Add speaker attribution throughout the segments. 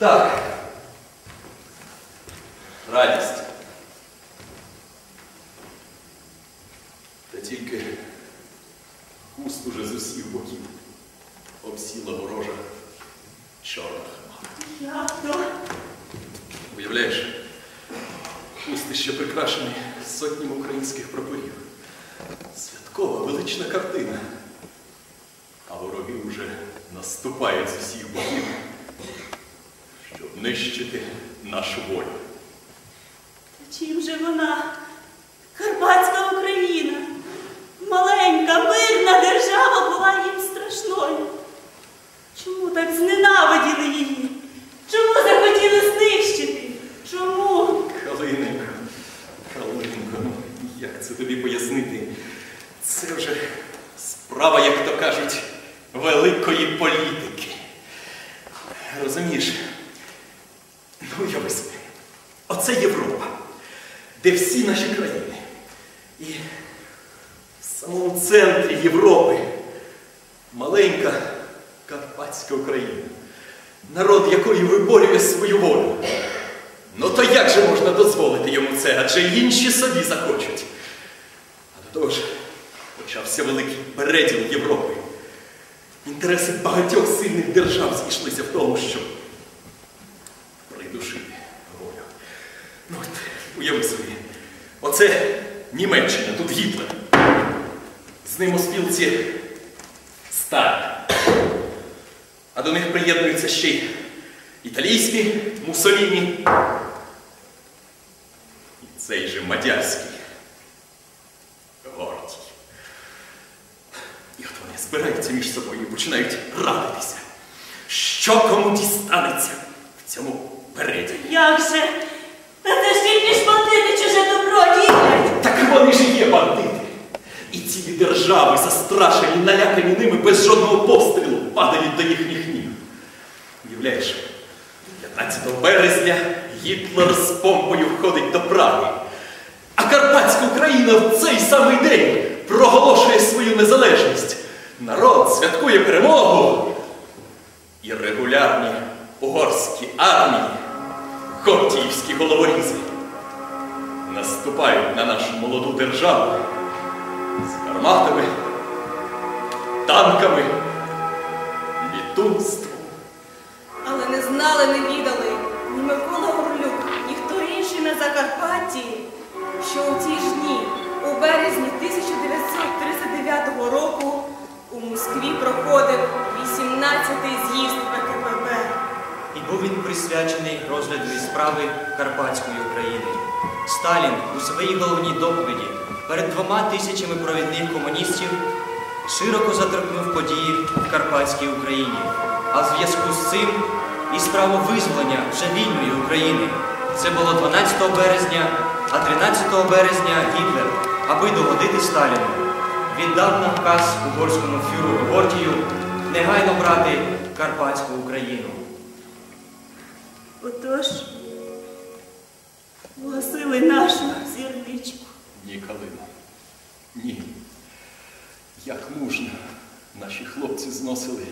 Speaker 1: Так. Радість. Та тільки хуст уже з усіх боків обсіла ворожа чорна хмара. Уявляєш, хусти ще прикрашені сотнями українських прапорів. Святкова велична картина. А вороги вже наступають з усіх боків, нищити нашу волю.
Speaker 2: Та чим же вона? Карпатська Україна. Маленька, мирна держава була їм страшною. Чому так зненавиділи її? Чому захотіли знищити? Чому?
Speaker 1: Калиненько, Калиненько, ну як це тобі пояснити? Це вже справа, як то кажуть, великої політики. Розумієш? Ну, я собі. Оце Європа, де всі наші країни. І в самому центрі Європи маленька Карпатська Україна, народ якої виборює свою волю. Ну то як же можна дозволити йому це, адже інші собі захочуть. А до того ж, почався великий переділ Європи. Інтереси багатьох сильних держав зійшлися в тому, щоб придушити волю. Ну от, уяви собі, оце Німеччина, тут Гітлер. З ним у спілці Сталін. А до них приєднуються ще й італійський Муссоліні і цей же мадярський Гордій. І от вони збираються між собою і починають радитися, що кому дістанеться в цьому переді.
Speaker 2: Як же? Та це ж тільки ж бандити чуже добро ділять.
Speaker 1: Так вони ж є бандити. І цілі держави, застрашені, налякані ними без жодного пострілу, падають до їхніх ніг. Уявляєш, 15 березня Гітлер з помпою входить до Праги. А Карпатська Україна в цей самий день проголошує свою незалежність. Народ святкує перемогу. І регулярні угорські армії, Гордіївські головорізи наступають на нашу молоду державу з гарматами, танками, літунством.
Speaker 2: Але не знали, не відали ні Микола Орлюк, ні хто інший на Закарпатті, що у ті ж дні, у березні 1939 року, у Москві проходив 18-й з'їзд ВКПБ.
Speaker 3: Був він присвячений розгляду справи Карпатської України. Сталін у своїй головній доповіді перед двома тисячами провідних комуністів широко заторкнув події в Карпатській Україні, а в зв'язку з цим і справу визволення вже вільної України. Це було 12 березня, а 13 березня Гітлер, аби догодити Сталіну, віддав наказ угорському фюреру Гордію негайно брати Карпатську Україну.
Speaker 2: Отож, погасили нашу зірничку.
Speaker 1: Ні, Калина. Ні. Як мужно наші хлопці зносили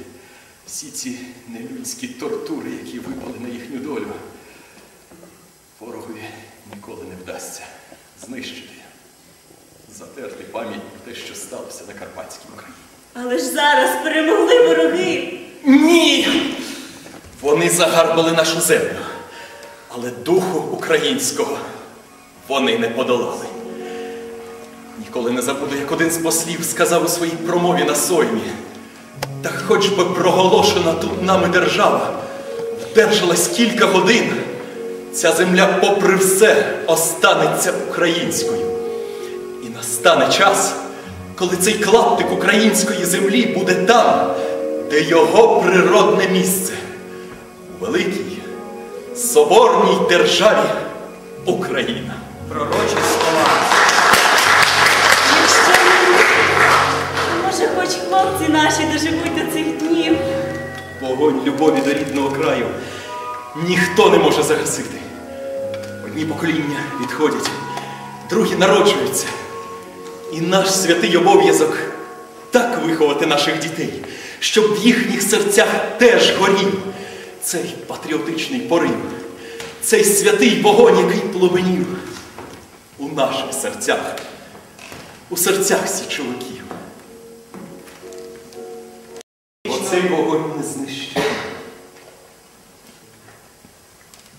Speaker 1: всі ці нелюдські тортури, які випали на їхню долю. Ворогові ніколи не вдасться знищити, затерти пам'ять про те, що сталося на Карпатській Україні.
Speaker 2: Але ж зараз перемогли вороги.
Speaker 1: Ні! Вони загарбали нашу землю, але духу українського вони не подолали. Ніколи не забуду, як один з послів сказав у своїй промові на соймі. Та хоч би проголошена тут нами держава, вдержалась кілька годин, ця земля, попри все, останеться українською. І настане час, коли цей клаптик української землі буде там, де його природне місце великій соборній державі Україна.
Speaker 3: Пророчі слова.
Speaker 2: Якщо може, хоч хлопці наші доживуть до цих днів.
Speaker 1: Вогонь любові до рідного краю ніхто не може загасити. Одні покоління відходять, другі народжуються. І наш святий обов'язок так виховати наших дітей, щоб в їхніх серцях теж горів цей патріотичний порив, цей святий вогонь, який пломенів у наших серцях, у серцях січовиків. Оцей вогонь не знищений.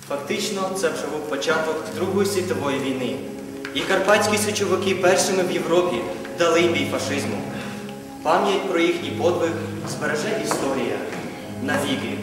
Speaker 3: Фактично, це вже був початок Другої світової війни. І карпатські січовики першими в Європі дали бій фашизму. Пам'ять про їхній подвиг збереже історія навіки.